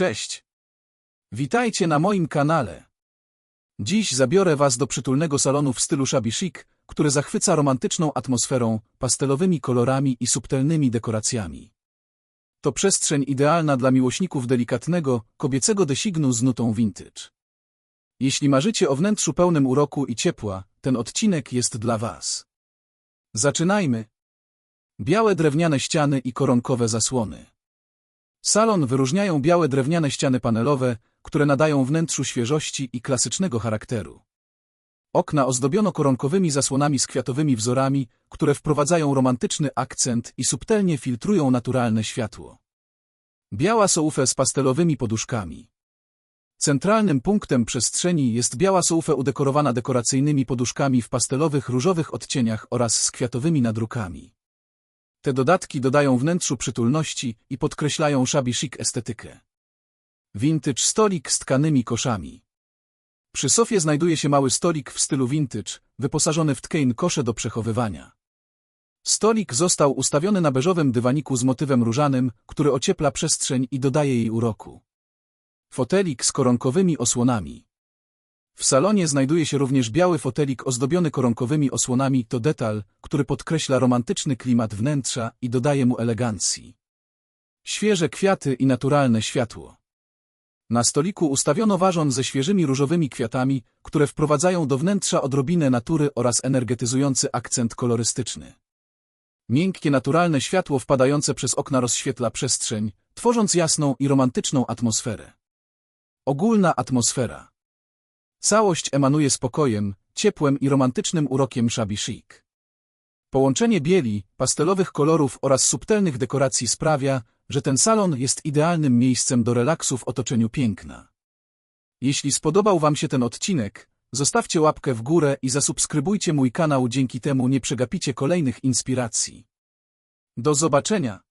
Cześć! Witajcie na moim kanale. Dziś zabiorę Was do przytulnego salonu w stylu shabby chic, który zachwyca romantyczną atmosferą, pastelowymi kolorami i subtelnymi dekoracjami. To przestrzeń idealna dla miłośników delikatnego, kobiecego designu z nutą vintage. Jeśli marzycie o wnętrzu pełnym uroku i ciepła, ten odcinek jest dla Was. Zaczynajmy. Białe drewniane ściany i koronkowe zasłony. Salon wyróżniają białe drewniane ściany panelowe, które nadają wnętrzu świeżości i klasycznego charakteru. Okna ozdobiono koronkowymi zasłonami z kwiatowymi wzorami, które wprowadzają romantyczny akcent i subtelnie filtrują naturalne światło. Biała soufę z pastelowymi poduszkami. Centralnym punktem przestrzeni jest biała soufę udekorowana dekoracyjnymi poduszkami w pastelowych różowych odcieniach oraz z kwiatowymi nadrukami. Te dodatki dodają wnętrzu przytulności i podkreślają shabby chic estetykę. Vintage stolik z tkanymi koszami. Przy sofie znajduje się mały stolik w stylu vintage, wyposażony w tkain kosze do przechowywania. Stolik został ustawiony na beżowym dywaniku z motywem różanym, który ociepla przestrzeń i dodaje jej uroku. Fotelik z koronkowymi osłonami. W salonie znajduje się również biały fotelik ozdobiony koronkowymi osłonami. To detal, który podkreśla romantyczny klimat wnętrza i dodaje mu elegancji. Świeże kwiaty i naturalne światło. Na stoliku ustawiono ważon ze świeżymi różowymi kwiatami, które wprowadzają do wnętrza odrobinę natury oraz energetyzujący akcent kolorystyczny. Miękkie naturalne światło wpadające przez okna rozświetla przestrzeń, tworząc jasną i romantyczną atmosferę. Ogólna atmosfera. Całość emanuje spokojem, ciepłem i romantycznym urokiem shabby chic. Połączenie bieli, pastelowych kolorów oraz subtelnych dekoracji sprawia, że ten salon jest idealnym miejscem do relaksu w otoczeniu piękna. Jeśli spodobał Wam się ten odcinek, zostawcie łapkę w górę i zasubskrybujcie mój kanał, dzięki temu nie przegapicie kolejnych inspiracji. Do zobaczenia!